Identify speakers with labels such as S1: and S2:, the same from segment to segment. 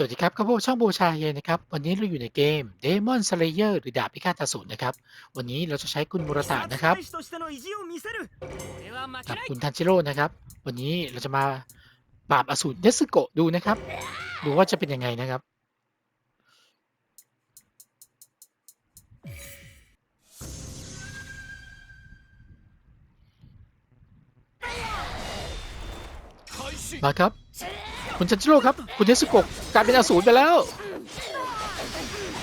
S1: สวัสดีครับข้าพเจ้ช่องบูชาเฮนะครับ วันนี้เราอยู่ในเกม Demon Slayer หรือดาบพิฆาตอสูรนะครับ วันนี้เราจะใช้คุณมูรตะนะครับกับคุณทันชิโร่นะครับ วันนี้เราจะมาปราบอสูรเนสึโกะดูนะครับ ดูว่าจะเป็นยังไงนะครับ มาครับ คุณชันจิโร่ครับ คุณเทสุโกะกลายเป็นอสูรไปแล้ว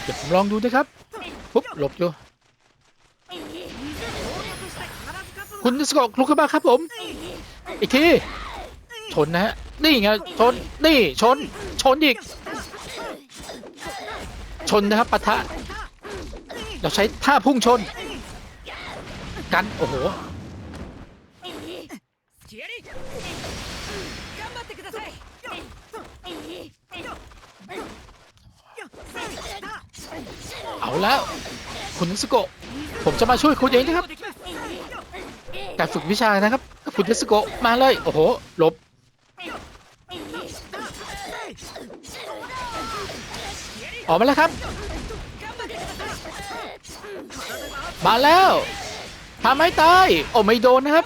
S1: เดี๋ยวผมลองดูนะครับ ปุ๊บ หลบอยู่ คุณเทสุโกะลุกขึ้นมาครับผม อีกที ชนนะฮะ นี่ไง ชน นี่ ชน ชนอีก ชนนะครับปะทะ เราใช้ท่าพุ่งชน กัน โอ้โห
S2: 張ってください
S1: เอาแล้ว คุณนิสโกะผมจะมาช่วยคุณเองนะครับ
S2: できます
S1: การฝึกวิชานะครับ คุณนิสโกะมาเลย โอ้โห หลบ ออกมาแล้วครับ มาแล้วทำให้ตาย โอ้ไม่โดนนะครับ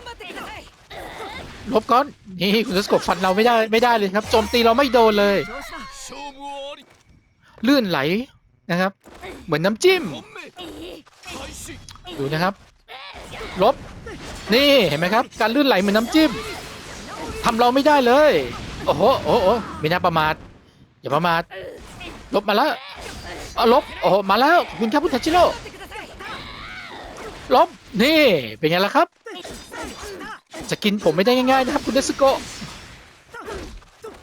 S1: ลบก่อน นี่คุณสกบฟันเราไม่ได้ไม่ได้เลยครับ โจมตีเราไม่โดนเลย ลื่นไหลนะครับ เหมือนน้ำจิ้ม ดูนะครับ ลบ นี่เห็นไหมครับ การลื่นไหลเหมือนน้ำจิ้มทำเราไม่ได้เลย โอ้โหโอ้โหไม่น่าประมาท อย่าประมาท ลบมาแล้วลบ โอ้โห มาแล้ว คุณครับพุทธชิโร่ลบ นี่ เป็นไงล่ะครับ จะกินผมไม่ได้ง่ายๆนะครับ คุณเดสโก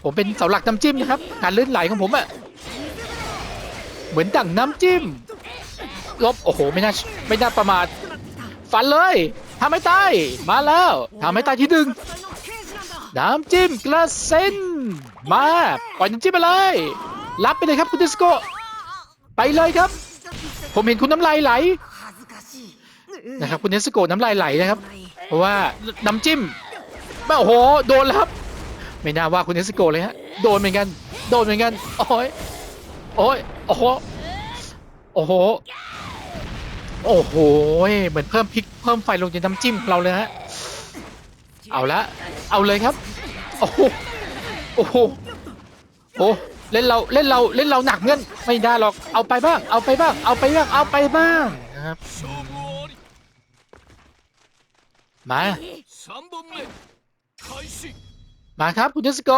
S1: ผมเป็นเสาหลักน้ำจิ้มนะครับการลื่นไหลของผมอะเหมือนดั่งน้ำจิ้มลบโอ้โหไม่น่าไม่น่าประมาทฟันเลยทำให้ตายมาแล้วทำให้ตายที่ดึงน้ำจิ้มกระเซ็นมาปล่อยน้ำจิ้มไปเลย รับไปเลยครับคุณเดิสโกไปเลยครับ ผมเห็นคุณน้ำลายไหล นะครับคุณเนสโกน้ำลายไหลนะครับ เพราะว่าน้ำจิ้มโอ้โหโดนแล้วครับ ไม่น่าว่าคุณเนสโกเลยฮะโดนเหมือนกัน โดนเหมือนกันโอ้ยโอ้ยโอ้โหโอ้โหโอ้โหเหมือนเพิ่มพริกเพิ่มไฟลงในน้ำจิ้มเราเลยฮะเอาละเอาเลยครับโอ้โหโอ้โหโอ้เล่นเราเล่นเราเล่นเราหนักเงินไม่ได้หรอกเอาไปบ้าง เอาไปบ้าง เอาไปบ้างเอาไปบ้างนะครับ มา มาครับคุณเทสโก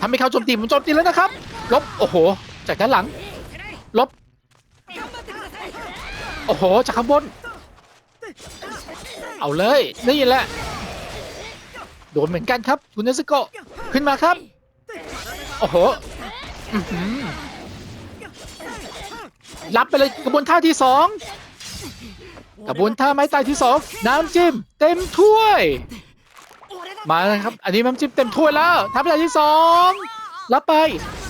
S1: ทำให้เขาโจมตีผมโจมตีแล้วนะครับ ลบ โอ้โห จากด้านหลัง ลบ โอ้โห จากข้างบน เอาเลย นี่แหละ โดนเหมือนกันครับ คุณเนสโกขึ้นมาครับ โอ้โหรับไปเลยกระบวนท่าที่สอง กระบวนท่าไม้ตายที่สองน้ำจิ้มเต็มถ้วย มาครับ อันนี้น้ำจิ้มเต็มถ้วยแล้วท่าไม้ตายที่สองรับไป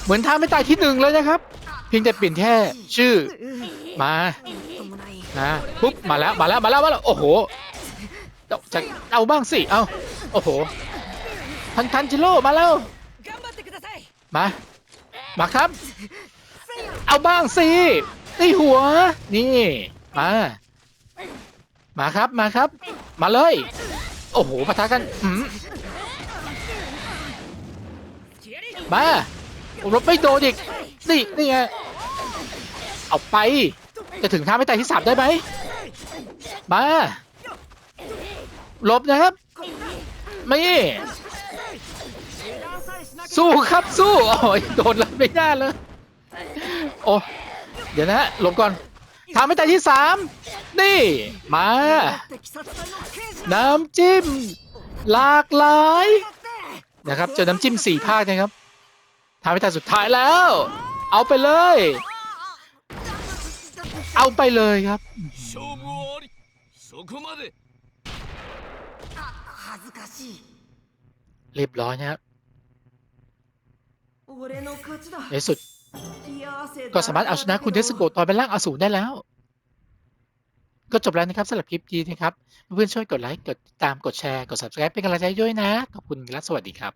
S1: เหมือนท่าไม้ตายที่หนึ่งเลยนะครับ เพียงแต่เปลี่ยนแค่ชื่อมานะปุ๊บมาแล้วมาแล้วมาแล้วมาแล้วโอ้โหจะเอาบ้างสิเอาโอ้โหทันทันจิโร่มาแล้วมามาครับ เอาบ้างสิตีหัว นี่ มา มาครับมาครับ มาเลย โอ้โหปะทะกันอืมมาลบไม่โดนอีกนี่นี่ไงเอาไป จะถึงท่าไม่ตายที่สามได้ไหมมาลบนะครับ ไม่ สู้ครับสู้โอ้ยโดนแล้วไม่ได้เลยโอ้เดี๋ยวนะหลบก่อน ทำให้แต่ที่สามนี่ มา น้ำจิ้ม หลากหลายนะครับเจอน้ำจิ้มสี่ภาคนะครับทำให้แต่สุดท้ายแล้ว เอาไปเลย เอาไปเลยครับเรียบร้อยนะครับในสุด ก็สามารถเอาชนะคุณเทสโกตอนเป็นร่างอสูรได้แล้ว ก็จบแล้วนะครับสำหรับคลิปนี้นะครับ เพื่อนช่วยกดไลค์ กดติดตาม กดแชร์ กด subscribe เป็นกำลังใจด้วยนะ ขอบคุณและสวัสดีครับ